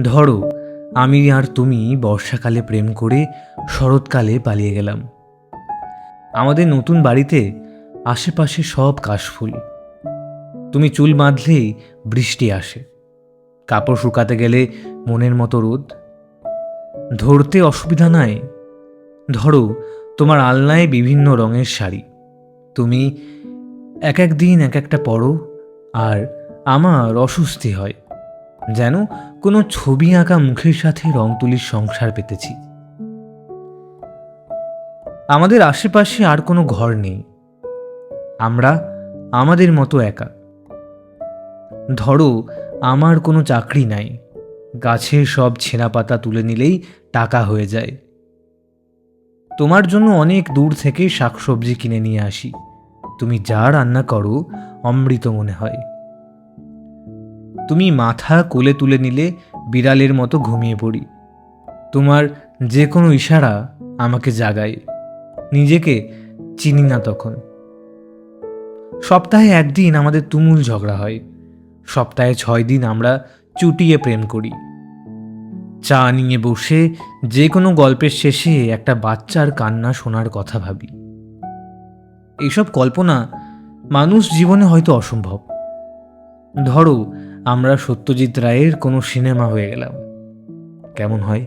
ধরো, আমি আর তুমি বর্ষাকালে প্রেম করে শরৎকালে পালিয়ে গেলাম। আমাদের নতুন বাড়িতে আশেপাশে সব কাশফুল। তুমি চুল বাঁধলেই বৃষ্টি আসে। কাপড় শুকাতে গেলে মনের মতো রোদ। ধরতে অসুবিধা নাই। ধরো, তোমার আলনায় বিভিন্ন রঙের শাড়ি। তুমি এক এক দিন এক একটা পরো, আর আমার অস্বস্তি হয়। যেন কোনো ছবি আঁকা মুখের সাথে রং তুলির সংসার পেতেছি। আমাদের আশেপাশে আর কোনো ঘর নেই। আমরা আমাদের মতো একা। ধরো, আমার কোনো চাকরি নাই। গাছের সব ছেঁড়া পাতা তুলে নিলেই টাকা হয়ে যায়। তোমার জন্য অনেক দূর থেকে শাকসবজি কিনে নিয়ে আসি। তুমি যা রান্না করো, অমৃত মনে হয়। তুমি মাথা কোলে তুলে নিলে বিড়ালের মতো ঘুমিয়ে পড়ি। তোমার যে কোনো ইশারা আমাকে জাগায়। নিজেকে চিনি না তখন। সপ্তাহে একদিন আমাদের তুমুল ঝগড়া হয়। সপ্তাহে ছয় দিন আমরা চুটিয়ে প্রেম করি। চা নিয়ে বসে যে কোনো গল্পের শেষে একটা বাচ্চার কান্না শোনার কথা ভাবি। এইসব কল্পনা মানুষ জীবনে হয়তো অসম্ভব। ধরো আমরা সত্যজিৎ রায়ের কোনো সিনেমা হয়ে গেলাম। কেমন হয়?